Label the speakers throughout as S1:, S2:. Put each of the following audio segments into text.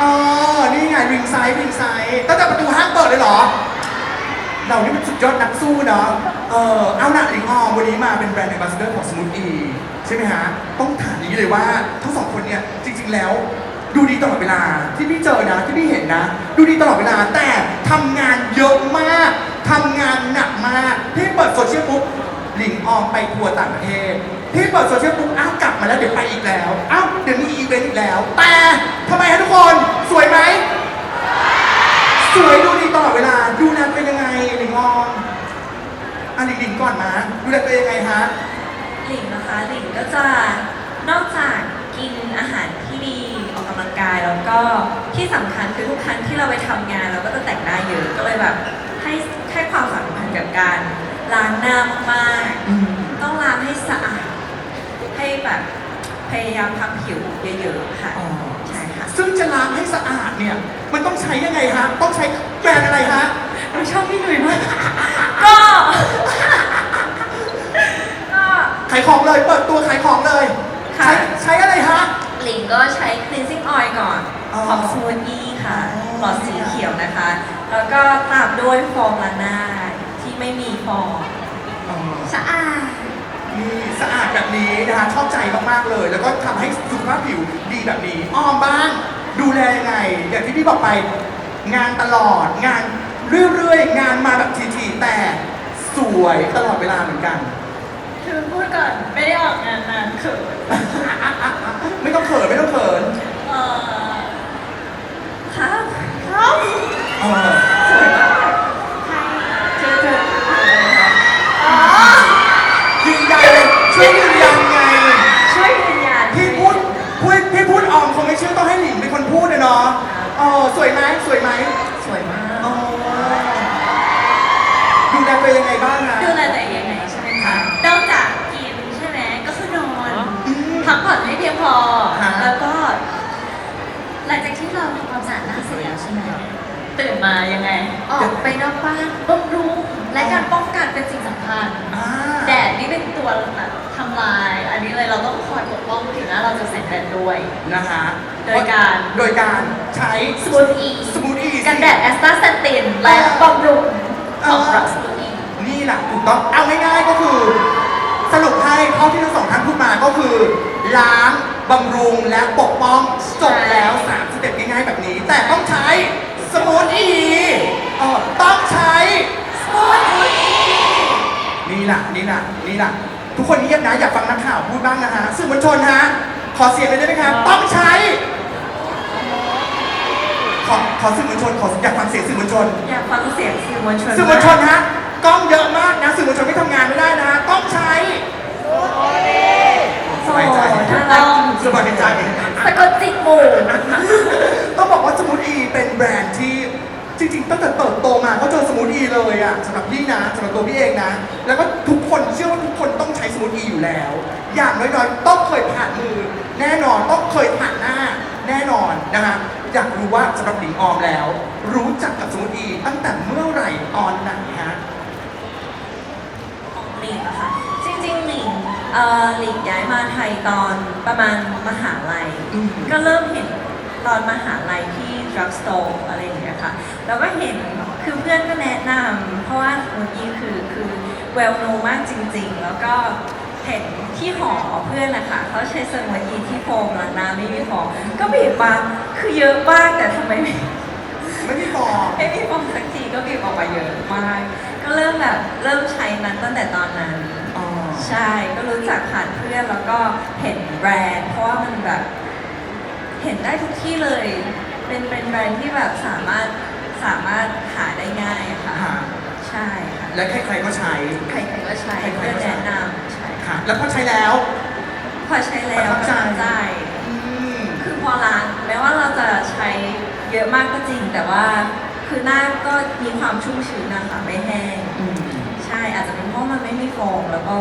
S1: อ๋อนี่ไงริงไซด์ริงไซด์ตั้งแต่ประตูห้างเปิดเลยเหรอ เรานี่เป็นสุดยอดนักสู้เนาะ เออ เอาหนักลิงออมวันนี้มาเป็นแบรนด์ a อ b บ s สเดอร์ของสมุทอีใช่ไหมฮะ ต้องถามอย่างนี้เลยว่า ทั้งสองคนเนี่ยจริง ๆ แล้ว ดูดีตลอดเวลาที่พี่เจอนะที่พี่เห็นนะ ดูดีตลอดเวลาแต่ทำงานเยอะมากทำงานหนักมากพี่เปิดโซเชียลปุ๊บหลิงออมไปทัวร์ต่างประเทศ พี่เปิดโซเชียลปุ๊บอ้าวกลับมาแล้วเดี๋ยวไปอีกแล้วอ้าวเดี๋ยวมีอีเวนต์อีกแล้ว แต่ทำไมฮะทุกคนสวยไหมสวยดูดีตลอดเวลา ดูแลเป็นยังไงหลิงออมอันหลิงหลิงก่อนนะดูแลตัวเองยังไงฮะ
S2: หลิงนะคะหลิงก็จะนอกจากกินอาหารที่ดีออกกำลังกายแล้วก็ที่สำคัญคือทุกครั้งที่เราไปทำงานเราก็จะแต่งหน้าเยอะก็เลยแบบให้ให้ความสำคัญกับการล้างหน้ามาก
S1: อืม
S2: ๆต้องล้างให้สะอาด ให้แบบพยายามทำผิวเยอะๆค่ะ
S1: อ๋อ
S2: ใช่ค่ะ
S1: ซึ่งจะล้างให้สะอาดเนี่ย มันต้องใช้ยังไงฮะ ต้องใช้แบรนด์อะไรฮะ
S2: หนูชอบพี่หนุ่ยมากก็ ก็
S1: ขายของเลย เปิดตัวขายของเลย
S2: ค่ะ
S1: ใช้ใช้อะไรฮะ
S2: หลิงก็ใช้ cleansing oil ก่อน
S1: อ๋อ
S2: ของซูนี่ค่ะ
S1: อ๋อ
S2: หลอดสีเขียวนะคะ แล้วก็ตามด้วยโฟมล้างหน้าที่ไม่มีฟอง
S1: อ๋อ
S2: สะอาด
S1: นี่สะอาดแบบนี้นะคะชอบใจมากๆเลย แล้วก็ทำให้สุขภาพผิวดีแบบนี้อ้อมบ้าง ดูแลยังไง อย่างที่พี่บอกไป งานตลอด งานเรื่อยๆ งานมาแบบทีๆแต่สวยตลอดเวลาเหมือนกัน
S2: คือพูดก่อนไม่ได้ออกงานนานเขิน
S1: ไม่ต้องเขินไม่ต้องเขิน
S2: เอ่อครับครับ
S1: เออ
S2: สวยมาก
S1: ไหมสวยไหม
S2: สวยมาก
S1: เออดูแลตัวเองยังไงบ้างนะ
S2: ดูแลตัวเองยังไงใช่ไหมคะนอกจากกินใช่ไหมก็คือนอน
S1: อืม
S2: พักผ่อนให้เพียงพอ
S1: ฮะ
S2: แล้วก็ หลังจากที่เราทำความสะอาดหน้าเสร็จแล้วใช่ไหมตื่นมายังไง ออกไปนอกบ้านบำรุงและการป้องกันเป็นสิ่งสำคัญ
S1: อ่า
S2: แดดนี่เป็นตัวแบบทำลาย อันนี้เลยเราต้องคอยปกป้องถึงหน้าเราจะแสงแดดด้วย
S1: นะคะ
S2: โดยการ
S1: โดยการใช้
S2: สมูทอี
S1: สมูทอี
S2: กันแดดแอสตาเซนตินและบำรุงของเราสมูทอี
S1: นี่แหละถูกต้องเอาง่ายๆก็คือ สรุปให้เท่าที่ทั้งสองท่านพูดมาก็คือ ล้างบำรุงและปกป้องจบแล้วสามสเต็ปง่ายๆแบบนี้ แต่ต้องใช้สมูทอีเออต้องใช้
S2: สมูทอี
S1: นี่ล่ะนี่ล่ะนี่ล่ะทุกคนเงียบนะอยากฟังนักข่าวพูดบ้างนะฮะสื่อมวลชนฮะขอเสียงเลยได้ไหมครับต้องใช้ ขอขอสื่อมวลชนขออยากฟังเสียงสื่อมวลชน
S2: อยากฟังเสียงสื่อมวลชน
S1: สื่อมวลชนฮะกล้องเยอะมากนะสื่อมวลชนไม่ทำงานไม่ได้นะฮะต้องใช้
S2: โอ้น่ารักจริง
S1: สบายใจ
S2: สะกดจิตหมู่
S1: ต้องบอกว่าสมูทอีเป็นแบรนด์ที่จริงๆตั้งแต่เติบโตมาก็เจอสมูทอีเลยอะสำหรับพี่นะสำหรับตัวพี่เองนะ แล้วก็ทุกคนเชื่อว่าทุกคนต้องใช้สมูทอีอยู่แล้ว อย่างน้อยๆต้องเคยผ่านมือ แน่นอนต้องเคยผ่านหน้าแน่นอนนะฮะ อยากรู้ว่าสำหรับหลิงออมแล้ว รู้จักกับสมูทอีตั้งแต่เมื่อไหร่ตอนไหนฮะ
S2: ของหลิงอะค่ะจริงๆหลิงเอ่อหลิงย้ายมาไทยตอนประมาณมหาลัย
S1: อืม
S2: ก็เริ่มเห็นตอนมหาลัยที่ drug store อะไรอย่างเงี้ยค่ะแล้วก็เห็นคือเพื่อนก็แนะนำเพราะว่าสมุนอีคือคือ well known มากจริง ๆ แล้วก็ เห็นที่หอเพื่อนนะคะเขาใช้สมุนอีที่โฟมล้างหน้าไม่มีฟองก็บีบมาคือเยอะมากแต่ทำไมไม่
S1: ไม่มีฟอง
S2: ไม่มีฟองสักทีก็บีบออกมาเยอะมาก ก็เริ่มแบบเริ่มใช้นั้นตั้งแต่ตอนนั้น
S1: อ๋อ
S2: ใช่ก็รู้จักผ่านเพื่อนแล้วก็เห็นแบรนด์เพราะว่ามันแบบ เห็นได้ทุกที่เลย เป็นเป็นแบรนด์ที่แบบสามารถสามารถหาได้ง่ายอะค่ะ
S1: ค่ะ
S2: ใช่ค่ะ
S1: และใครๆก็ใช้
S2: ใครๆก็ใช้
S1: ใครๆก็
S2: เพื่อน
S1: ใช้
S2: แนะนำใช่
S1: ค่ะ แล้วพอใช้แล้ว
S2: พอใช้แล้ว
S1: ประทับใจ
S2: ประทับใจ
S1: อืม
S2: คือพอล้างแม้ว่าเราจะใช้เยอะมากก็จริง แต่ว่าคคือหน้าก็มีความชุ่มชื้นนะคะไม่แห้ง
S1: อืม
S2: ใช่อาจจะเป็นเพราะมันไม่มีฟองแล้วก็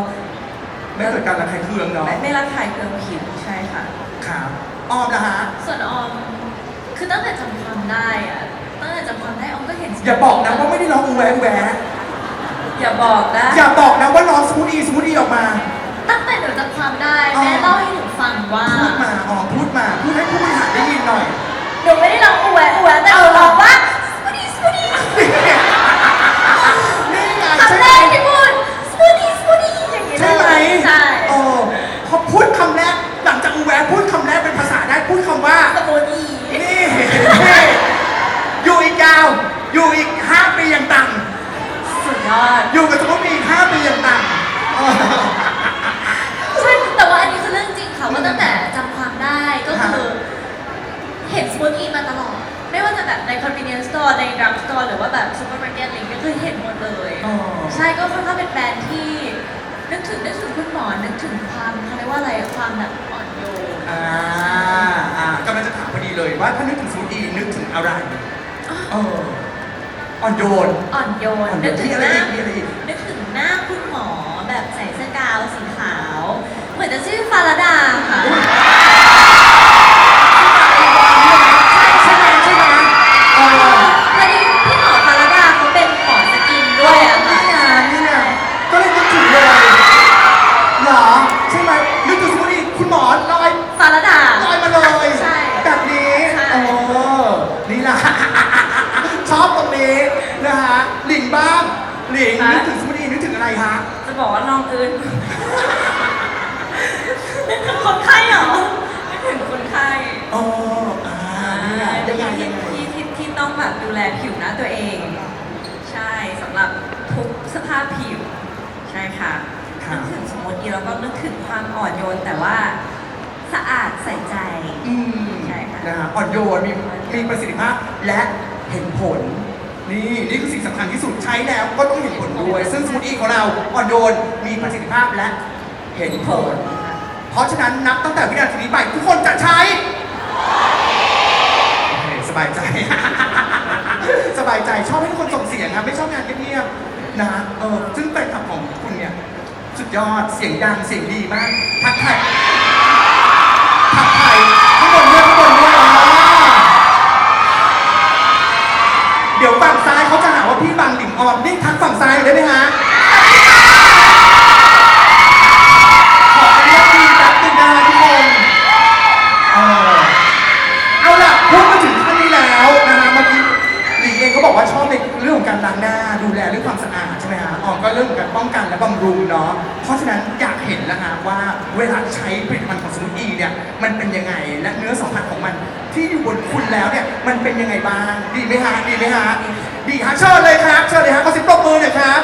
S1: ไม่เกิดการระคายเคืองเนาะ
S2: ไม่ไม่ระคายเคืองผิวใช่ค่ะ
S1: ครับออมนะฮะ
S3: ส่วนออม คือตั้งแต่จำความได้อะตั้งแต่จำความได้ออมก็เห็น
S1: อย่าบอกนะว่าไม่ได้ร้องอูแวอูแว
S2: อย่าบอกนะ
S1: อย่าบอกนะว่าร้องสมูทอีสมูทอีออกมา
S3: ตั้งแต่หนูจำความได้
S1: อ๋อ
S3: แม่เล่าให้หนูฟังว่า
S1: พูดมาออมพูดมา พูดให้ผู้บริหารได้ยินหน่อย
S3: หนูไม่ได้ร้องอูแวะอูแวะแต่หนูร้องว่าสมูทตี้สมูทตี้
S1: นี่ไง
S3: คำ
S1: ใช่
S3: แร
S1: ไหม
S3: กที่พูดสมูทตี้สมูทตี้อย่างนี้เล
S1: ใช่ไหม
S3: ยใช่
S1: เออพอพูดคำแรก หลังจากอูแวพูดคำแรกเป็นภาษาได้พูดคำว่า
S3: สมูทตี้
S1: นี่นี่ อยู่อีกยาว อยู่อีก5ปีอย่างต่
S2: สุดยอดำ
S1: อยู่กับสมุทรมีอีก5ปีอย่างต่ำเออ
S3: ใช่แต่ว่าอันนี้คือเรื่องจริงค่ะว่า ตั้งแต่จำความได้ก็คือ เห็นสมูทตี้มาตลอด ไม่ว่าจะแบบใน convenience store ใน drug store หรือว่าแบบ supermarket อะไรอย่างเงี้ยคือเห็นหมดเลย
S1: อ๋อ
S3: ใช่ก็ค่อนข้างเป็นแบรนด์ที่ นึกถึงนึกถึงคุณหมอนึกถึงความเขาเรียกว่าอะไรความแบบอ่อนโยน
S1: อ่าอ่ากำลังจะถามพอดีเลยว่าถ้านึกถึงสมุทรอีนึกถึงอะไรเอออ่อนโยน
S3: อ่อนโยน
S1: อ่อนโยน
S3: นึกถึง
S1: มีอะไร
S3: หน้า
S1: อีกมีอะไรอีก
S3: นึกถึงหน้าคุณหมอแบบใส่เสื้อกาวสีขาวเหมือน จะชื่อฟาราดาค่ะ
S1: ใช่ไหมใช่ไหมเออ
S3: พอดีพี่หมอฟาราดาเขาเป็นหมอสกินด้วยอะค่ะ
S1: นี่ไงนี่ไงก็เลยนึกถึงเลยเหรอใช่ไหมนึกถึงสมุทรอีคุณหมอลอย
S3: ฟาราดา
S1: ลอยมาเลย
S3: ใช่
S1: แบบนี้
S3: ใช่
S1: โอ้นี่แหละ ชอบตรงนี้นะฮะหลิงบ้างหลิง
S2: ฮะ
S1: นึกถึงสมุทรอีนึกถึงอะไรฮะ
S2: จะบอกว่าน้องอื่น
S3: คนไข้เหรอ
S2: นึกถึงคนไข้
S1: อ๋ออ่านี่ไงยังไง
S2: ที่
S1: ยังไง
S2: ที่ที่ที่ต้องแบบดูแลผิวหน้าตัวเอง ใช่สำหรับทุกสภาพผิว ใช่ค่ะ
S1: ค่ะ
S2: นึก ถึงสมมติแล้วก็นึกถึงความอ่อนโยนแต่ว่าสะอาดใส่ใจ
S1: อืม
S2: ใช่ค่ะ
S1: นะฮะอ่อนโยนมีมีประสิทธิภาพและเห็นผล นี่นี่คือสิ่งสำคัญที่สุดใช้แล้วก็ต้องเห็นผลด้วย ซึ่งสมุทรอีของเราอ่อนโยนมีประสิทธิภาพและเห็นผล เพราะฉะนั้นนับตั้งแต่วินาทีนี้ไปทุกคนจะใช้โอเคสบายใจ สบายใจชอบให้ทุกคนส่งเสียงครับไม่ชอบงานเงียบๆนะเออซึ่งแฟนคลับของคุณเนี่ยสุด ยอด เสียงดัง เสียงดีมาก ทักทายทักทายข้างบนด้วยข้างบนด้วยอ่าเดี๋ยวฝั่งซ้ายเขาจะหาว่าพี่บังหลิงออมนี่ทักฝั่งซ้ายได้ไหมฮะขออนุญาตดีแป๊บนึงนะทุกคนเออเอาล่ะพูดมาถึงขั้นนี้แล้วนะฮะเมื่อกี้หลิงเองก็บอกว่าชอบในเรื่องของการล้างหน้า ดูแลเรื่องความสะอาดใช่ไหมฮะออมก็เรื่องของการป้องกันและบำรุงเนาะ ราะฉะนั้นอยากเห็นแล้วฮะว่าเวลาใช้ผลิตภัณฑ์ของสมุทรอีเนี่ยมันเป็นยังไงและเนื้อสัมผัสของมัน ที่อยู่บนคุณแล้วเนี่ยมันเป็นยังไงบ้างดีไหมฮะดีไหมฮะดีฮะเชิญเลยครับเชิญเลยฮะขอเสิบปรบมือหน่อยครับ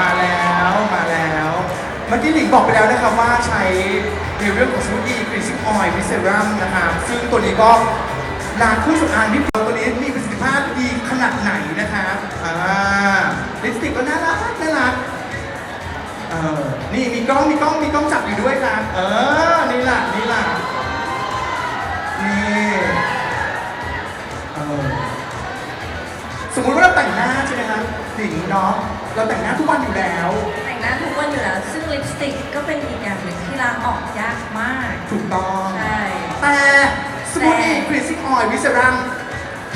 S1: มาแล้วมาแล้วเมื่อกี้หลิงบอกไปแล้วนะครับว่าใช้ในเรื่องของสมูทตี้กรีซิ่งออยล์วิเซรัมนะครับซึ่งตัวนี้ก็ล้างเครื่องสำอางนิดเดียวตัวนี้มีประสิทธิภาพดีขนาดไหนนะครับ ลิปสติกก็น่ารักน่ารักเออนี่มีกล้องมีกล้องมีกล้องจับอยู่ด้วยครับเออนี่ล่ะนี่ล่ะนี่เออสมมุติว่าเราแต่งหน้าใช่ไหมครับหญิงเนาะเราแต่งหน้าทุกวันอยู่แล้ว
S2: แต่งหน้าทุกวันอยู่แล้ว ซึ่งลิปสติกก็เป็นอีกอย่างหนึ่งที่ล้างออกยากมาก
S1: ถูกต้อง
S2: ใช่
S1: แต่สมูทตี้ครีซิ่งออยล์วิเซรัม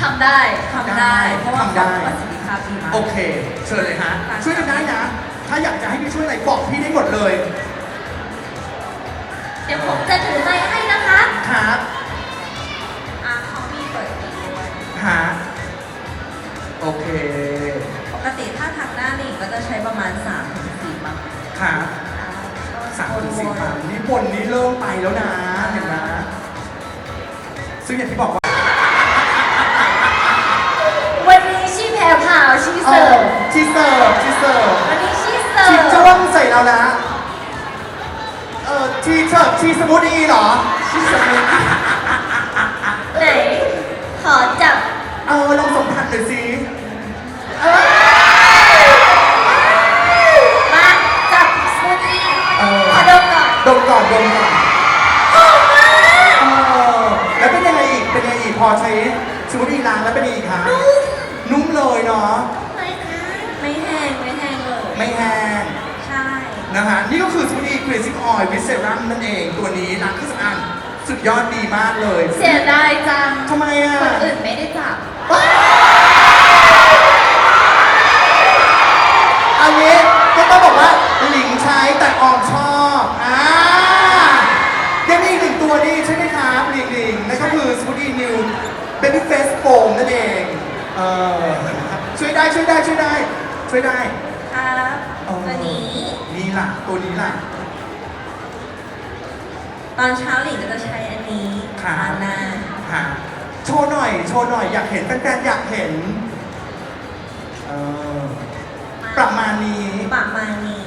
S3: ทำได้
S2: ทำได้ เพราะว่า
S1: ทำได้
S2: ประสิทธิภาพดีมาก
S1: โอเค เชิญเลยฮะ
S2: ค่ะ
S1: ช่วยกันได้นะ ถ้าอยากจะให้พี่ช่วยอะไรบอกพี่ได้หมดเลย
S3: เดี๋ยวผมจะถือไมค์ให้นะคะ
S1: ครับ
S3: อ่าเขามีเปิดอีกด้วย
S1: ฮะโอเค
S2: ปกติถ้าทางหน้าหลิงก็จะใช้ประมาณ3ถึง4บัง
S1: ครับสามถึงสี่พันนี่บนนี้เริ่มไปแล้วนะ เห็นไหมซึ่งอย่างที่บอกว่า
S3: วันนี้ชีแพรพราวชี
S1: เอ
S3: เสิร์
S1: อ
S3: ฟ
S1: ชีเสิร์ฟชีเสิร์ฟ
S3: วันนี้ชีเสิร์
S1: ชี
S3: ฟ
S1: จ้วงใส่เรานะ เออชีเชิร์ชีสมูทอีเหรอชีสมูทอี
S3: ไหน ขอจับ
S1: เออลองสัมผัสหน่อยสิเออ
S3: มาจับสมูทตี้
S1: เออ
S3: ขอดมก่อน
S1: ดมก่อนดมก่อน
S3: หอมมาก
S1: เออแล้วเป็นไงสมมติอีล้างแล้วเป็นอีกคะ นุ่มเลยเนาะ
S3: ไม่ค่ะ
S2: ไม่แห้งไม่แห้งเลย
S1: ไม่แห้ง
S2: ใช่
S1: นะ ฮะนี่ก็คือสมูทตี้ครีซิ่งออยล์วิเซรัมนั่นเองตัวนี้ล้างเครื่องสำอางสุดยอดดีมากเลย
S3: เสียดายจัง
S1: ทำไมอะ
S3: คนอื่นไม่ได้จับ
S1: อันนี้ก็ต้องบอกว่าหลิงใช้แต่ออมชอบอ่ายังมีอีกหนึ่งตัวนี่ใช่ไหมครับหลิงหลิงนั่นก็คือสมูทตี้นิวเบบี้เฟสโฟมนั่นเองเออช่วยได้ช่วยได้ช่วยได้ช่วยได้
S2: ครับ
S1: เออ
S2: ตัวนี้
S1: นี่ ล่ะ ตัวนี้ล่ะ
S2: ตอนเช้าหลิงก็จะใช้อันนี้
S1: ครับ
S2: ทาหน้า
S1: ฮะโชว์หน่อย โชว์หน่อย อยากเห็นแฟนๆอยากเห็น เออประมาณนี้
S2: ป
S1: ระมาณ
S2: นี้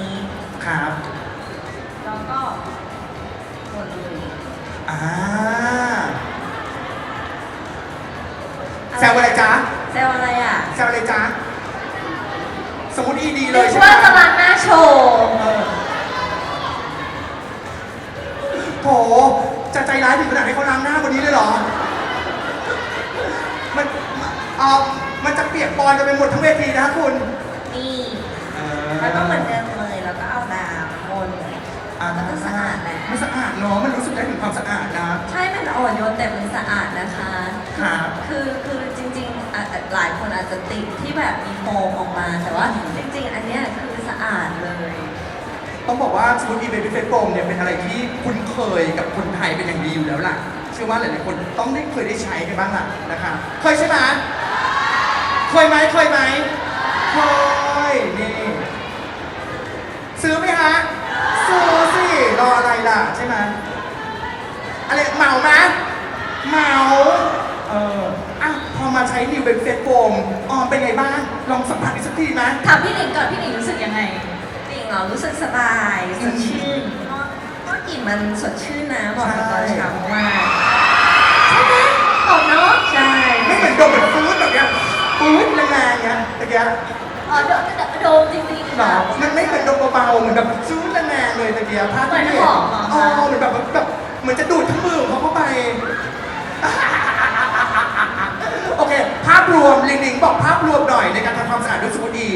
S1: อ
S2: อก
S1: มา
S2: แต่ว่าจริงๆ อันเนี้ยคือสะอาดเลย
S1: ต้องบอกว่าสมูทตี้เบบี้เฟสโฟมเนี่ยเป็นอะไรที่คุ้นเคยกับคนไทยเป็นอย่างดีอยู่แล้วล่ะ เชื่อว่าหลายๆคนต้องได้เคยได้ใช้กันบ้างล่ะนะคะเคยใช่ไหมเคยไหมเคยไหมเคยนี่ซื้อไหมฮะซื้อสิรออะไรล่ะใช่ไหมอะไรเหมาไหมเหมาเออ มาใช้นิวเป็นเฟสโฟมออมเป็นไงบ้างลองสัมผัสอีกสักทีไหม
S3: ถามพี่หนิงก่อนพี่หนิงรู้สึกยังไง
S2: จริงเหรอรู้สึกสบายสดชื่นเพราะเพราะกลิ่นมันสดชื่นนะบอกกับตอนเช้ามาก
S3: ใช่ไหมหอมเนาะ
S2: ใช่
S1: ไม่เหมือนดมเหมือนฟืดแบบเนี้ยฟืดแรงๆเงี้ยตะเกียบ
S3: อ๋อโดมโดมจริงๆ
S1: หรอ
S3: ค่ะ
S1: มันไม่เหมือนดมเบาๆเหมือนแบบซูดแรงๆเลยตะเกียบภาพที่
S3: เหมือนหอมเหรอคะ
S1: อ๋อเหมือนแบบแบบเหมือนจะดูดทั้งมือของเขาเข้าไปโอเคภาพ รวมลิงลิงบอกภาพรวมหน่อยในการทำความสะอาดด้วยสมูทดี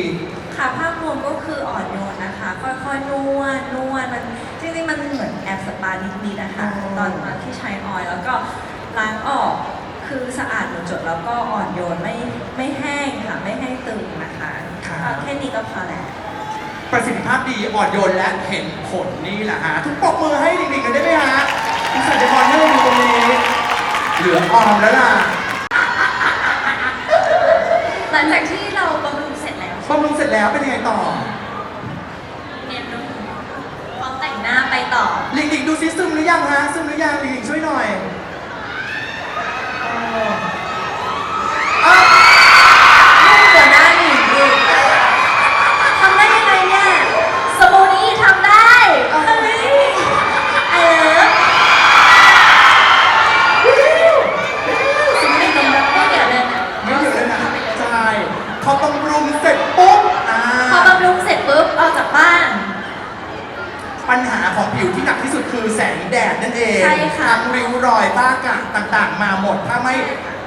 S2: ค่ะภาพรวมก็คืออ่อนโยนนะคะ ค่อยๆนวดนวดมันจริงๆมันเหมือนแอบสปานิดๆนะคะ
S1: อ๋อ
S2: ตอนตอนที่ใช้ออยล์แล้วก็ล้างออกคือสะอาดหมดจดแล้วก็อ่อนโยนไม่ไม่แห้งค่ะไม่แห้งตึงนะคะก็แค่นี้ก็พอแล้ว
S1: ประสิทธิภาพดีอ่อนโยนและเห็นผลนี่แหละฮะทุกปรบมือให้ลิงลิงกันได้ไหมฮะอินสัตย์คอนเนอร์ดูตรงนี้เหลือออมแล้วล่ะ
S3: หลังจากที่เราบำรุงเสร็จแล้ว
S1: บำรุงเสร็จแล้วเป็นยังไงต่อ
S3: เนียนนุ่มพร้อมแต่งหน้าไปต่อ
S1: ลิงลิงดูซิซึมหรือยังฮะซึมหรือยังลิงลิงช่วยหน่อยเอออะ
S2: หัวหน้าหนิงอีกทำได้ยังไงเนี่ย
S3: สมูนี่ทำได้
S2: เฮ้ยเออ
S3: สมูนี่ทำได้ไม่เดี๋ยวเลยนะ
S1: ไม่อยู่แล้วนะใช่พอบำรุงเสร็จปุ๊บอ่า
S3: พอบำรุงเสร็จปุ๊บออกจากบ้าน
S1: ปัญหา ของผิวที่หนักที่สุดคือแสงแดดนั่นเอง
S3: ใช่ค่ะ
S1: ทั้งริ้วรอยฝ้ากระต่างๆ มาหมด ถ้าไม่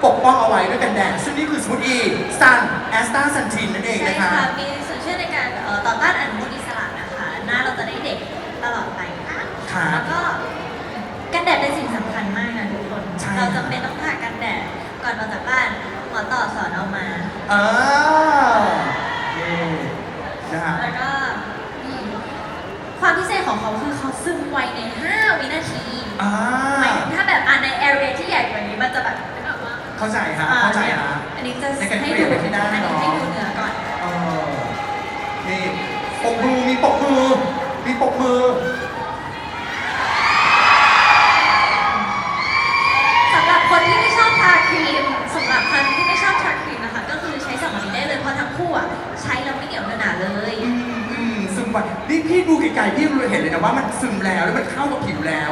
S1: ปกป้องเอาไว้ด้วยกันแดด ซึ่งนี่คือสมูทอีซันแอสตาซันทินนั่นเอง
S3: ใช่
S1: นะคะ
S3: ค่ะ มีส่วนช่วยในการเอ่อต่อต้านอนุมูลอิสระนะคะ หน้าเราจะได้เด็กตลอดไปค่ะ
S1: ครับ
S3: แล้วก็กันแดดเป็นสิ่งสำคัญมากนะทุกคน
S1: ใช่
S3: เราจำเป็นต้องทากันแดดก่อนออกจากบ้านหมอต่อสอนเอามา
S1: เออนี่นะฮะ
S3: แล้วก็อืมความพิเศษ ของเขาคือเขาซึมไวใน 5 วินาที
S1: อ่า
S3: หมายถึงถ้าแบบอ่านในแอเรียที่ใหญ่กว่านี้มันจะแบบนึกออกว่า
S1: เข้าใจฮะเข้าใจฮะ
S3: อันนี้จะ
S1: ในการ
S3: ให้
S1: เปลี่
S3: ดู
S1: ยนไปที่หน้า
S3: อันนี้
S1: เนอะ
S3: ให้ดูเนื้อก่อน
S1: เออนี่ปกมือมีปกมือมีปกมือ
S3: สำหรับคนที่ไม่ชอบทาครีมสำหรับคนที่ไม่ชอบทาครีมนะคะ ก็คือใช้สองอันนี้ได้เลยเพราะทั้งคู่อะใช้แล้วไม่เหนียวเนื้อหนาเลย
S1: อืมอืมซึมไปนี่พี่ดูไกลๆพี่เห็นเลยนะว่ามันซึมแล้วแล้วมันเข้ากับผิวแล้ว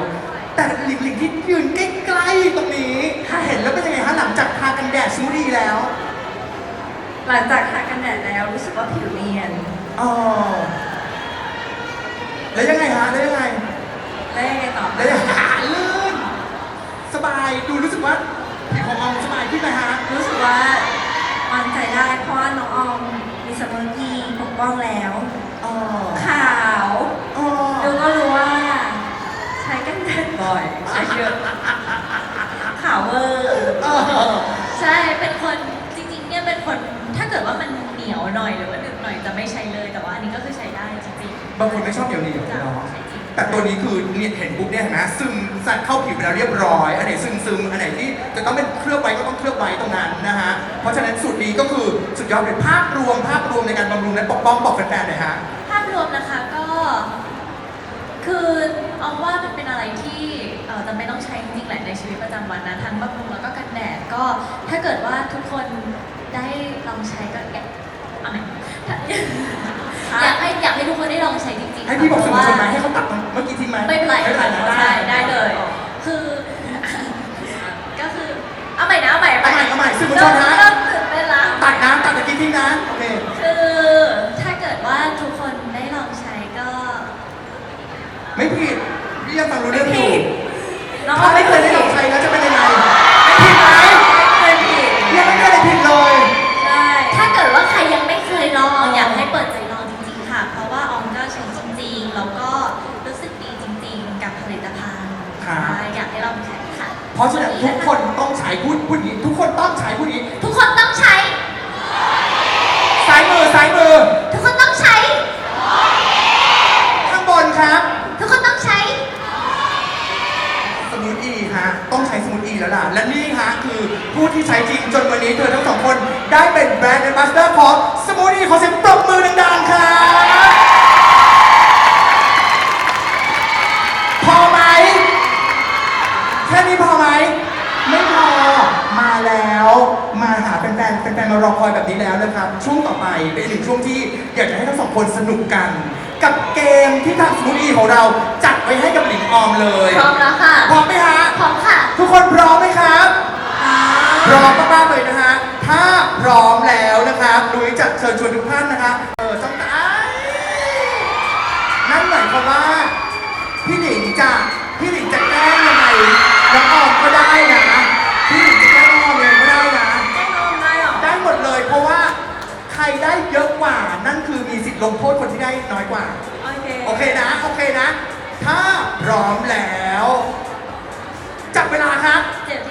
S1: แต่หลิงหลิงที่ยืนใกล้ๆตรงนี้ ถ้าเห็นแล้วเป็นยังไงฮะหลังจากทากันแดดสมูทดีแล้ว
S2: หลังจากทากันแดดแล้วรู้สึกว่าผิวเนียน
S1: อ๋อแล้วยังไงฮะแล้วยังไง
S2: แล้วยังไงต่อ
S1: แล้วยังไงลื่น สบายดูรู้สึกว่าผิวของออมสบายขึ้นไหมฮะ
S2: รู้ กว่ามั่นใจได้เพราะว่าน้องออมมีสมุน อีปกป้องแล้ว
S1: อ๋อ
S2: ขาว
S1: อ๋อ
S2: ดูก็รู้ว่า ใช้กันแดดบ่อย ใช้เยอะขาวเวอร์
S1: เออ
S3: ใช่เป็นคนจริงๆเนี่ยเป็นคนถ้าเกิดว่ามันเหนียวหน่อยหรือว่าหนึบหน่อยจะไม่ใช้เลยแต่ว่าอันนี้ก็คือใช้ได้จริง
S1: บางคนไม่ชอบเหนียวเหนียว
S3: ๆจะ
S1: เนาะ
S3: ใช้จริง
S1: แต่ตัวนี้คือเนี่ยเห็นปุ๊บเนี่ยเห็นไหมซึมซัดเข้าผิวไปแล้วเรียบร้อย อันไหนซึมซึมอันไหนที่จะต้องเป็นเคลือบไว้ก็ต้องเคลือบไว้ตรงนั้นนะฮะ เพราะฉะนั้นสูตรนี้ก็คือสุดยอดเลยภาพรวมภาพรวมในการบำรุงและปกป้องบอกแฟนๆหน่อยฮะ
S3: ภาพรวมนะคะก็ คือเอาว่ามันเป็นอะไรที่เอ่อจำเป็นต้องใช้จริงๆแหละในชีวิตประจำวันนะทั้งบำรุงแล้วก็กันแดดก็ ถ้าเกิดว่าทุกคนได้ลองใช้ก็อยากเอาใหม่ถ้าอยากให้อยากให้ทุกคนได้ลองใช้จริงๆ
S1: ให้พี่บอก
S3: เพ
S1: สื่อ
S3: ราะ
S1: มวลชนไหม
S3: ว่า
S1: ให้เขาตัดตรงเมื่อกี้ทิ้งไหม
S3: ไม่เป็นไร
S1: ไม่เป็นไรนะ
S3: ใช่ได้เลย คือ ก็คือ เอาใหม่นะเอาใหม่
S1: เอาใหม่เอาใหม่สื่อมวลชนฮะ
S3: เริ่มตื่นเต้นละ
S1: ตัดน้ำตัดตะกี้ทิ้งนะโอเค
S3: คือถ้าเกิดว่าทุกคนได้ลองใช้ก็
S1: ไม่ผิดพี่ยังฟังรู้
S2: ไม่
S1: เรื่องอ
S2: ผิ
S1: ยู่
S2: ดน้องอ
S1: ถ้า
S2: อม
S1: ไม่
S2: ไม่
S1: เค
S2: เค
S1: ย
S2: ย
S1: ได้ เพ
S3: ราะ
S1: ฉะนั้นทุกคนต้องใช้พูดพูดอย่างนี้ ทุกคนต้องใช้พูดอย่างนี้
S3: ทุกคนต้องใช้
S1: ซ้ายมือซ้ายมือ
S3: ทุกคนต้องใช้
S1: ข้างบนครับ
S3: ทุกคนต้องใช้
S1: สมูทอีฮะต้องใช้สมูทอีแล้วล่ะ และนี่ฮะคือผู้ที่ใช้จริงจนวันนี้เธอทั้งสองคน ได้เป็นแบรนด์ a อ b บ s สเดอร์ของสมูทอีขอเสียงปรบมือดังๆครับ พอไหมไม่พอมาแล้ว มาหาแฟนๆแฟนๆมารอคอยแบบนี้แล้วนะครับ ช่วงต่อไปเป็นอีกหนึ่งช่วงที่อยากจะให้ทั้งสองคนสนุกกัน กับเกมที่ทางสมูทอีของเราจัดไว้ให้กับหลิงออมเลย
S3: พร้อมแล้วค่ะ
S1: พร้อมไหมฮะ
S3: พร้อมค่ะ
S1: ทุกคนพร้อมไหมครับพร้อมมากๆเลยนะฮะถ้าพร้อมแล้วนะครับดุยจะเชิญชวนทุกท่านนะครับเออจ้องตานั่นหมายความว่าพี่หนิงจะพี่หนิงจะแกล้งยังไง น้องออมก็ได้นะพี่หนิงจะแกล้งน้องออมยังไงก็ได้นะ
S2: แน่นอนได้หรอ
S1: ได้หมดเลย เพราะว่าใครได้เยอะกว่า นั่นคือมีสิทธิ์ลงโทษคนที่ได้น้อยกว่า
S2: โอเค
S1: โอเคนะ โอเคนะ ถ้าพร้อมแล้ว จับเวลาครับ
S3: เจ็บ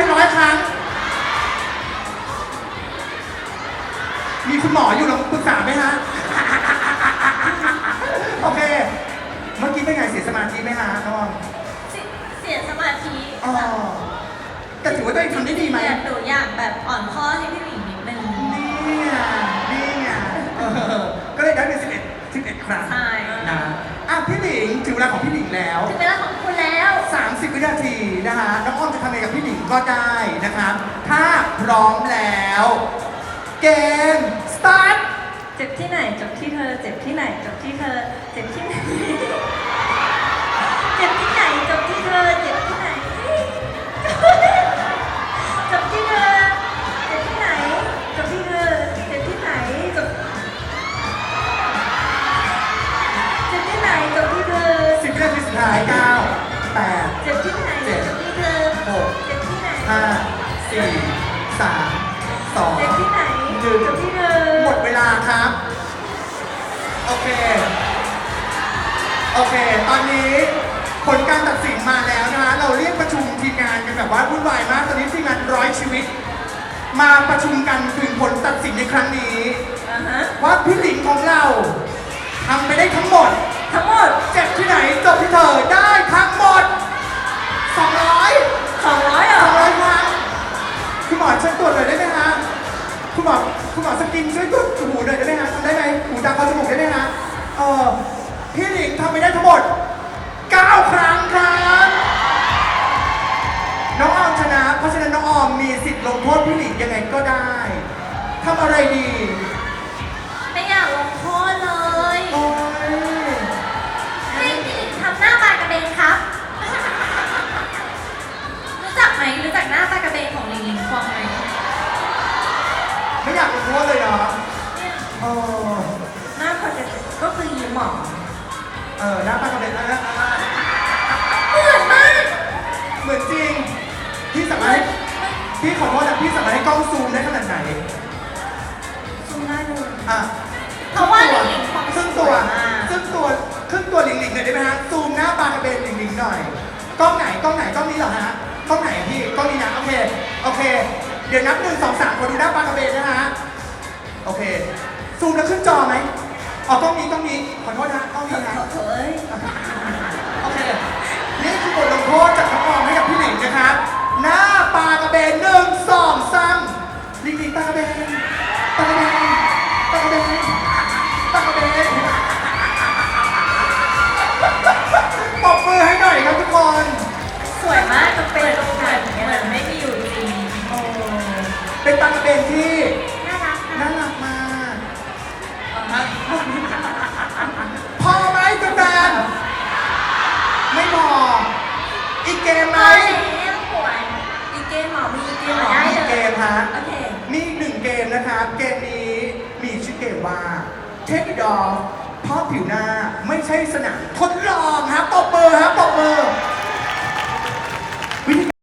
S3: เป็
S1: นร้
S3: อ
S2: ย
S1: ครั้ง มีคุณหมออยู่ลองปรึกษาไหมฮะ โอเค เมื่อกี้เป็นไงเสียสมาธิไหมฮะน้องออม
S3: เสียเสียสมาธิ
S1: อ๋อแต่ถือว่าตัวเองทำได้ดีไหม
S3: อยากหนูอยากแบบอ่อนข้อให้พี่หมิงนิดนึง
S1: นี่ไงนี่ไงเออก็เลยได้เป็น11 11ครั้ง
S3: ใช่
S1: นะอะพี่หลิงถึงเวลาของพี่หลิงแล้ว
S3: ถึงเวลาของคุณแล้ว
S1: 30 วินาทีนะคะน้องอ้อมจะทำอะไรกับพี่หนิงก็ได้นะครับถ้าพร้อมแล้ว เกม start
S2: เจ็บที่ไหน จบที่เธอ เจ็บที่ไหน จบที่เธอ เจ็บที่ไหน หน้า
S1: ปกติก็คื
S2: อ
S1: ยิ้
S3: มหมอ
S1: เออ
S2: หน้าปา
S1: กระเบนนะนะ
S3: เหมือนมาก
S1: เหมือนจริง พี่สามารถพี่ขอโทษนะพี่สามารถให้กล้องซูมได้ขนาดไหน
S2: ซูมได้เลย
S1: อะ
S3: เพราะว่าลิงลิงฟอง
S1: ครึ่งตัวครึ่งตัวครึ่งตัวหลิงหลิงหน่อยได้ไหมฮะ ซูมหน้าปากระเบนหลิงหลิงหน่อย กล้องไหนกล้องไหนกล้องนี้เหรอฮะ กล้องไหนพี่กล้องนี้นะโอเคโอเค เดี๋ยวนับหนึ่งสองสามขอดูหน้าปลากระเบนนะฮะ โอเค ซูมแล้วขึ้นจอไหมอ๋อกล้องนี้กล้องนี้ขอโทษนะกล้องนี้นะ
S2: เฮ้ย
S1: โอเค นี่คือบทลงโทษจากน้องออมให้กับพี่หลิงนะครับ หน้าปลากระเบนหนึ่งสองสาม Take It Off เพราะผิวหน้าไม่ใช่สนามทดลองครับตบมือครับตบมือ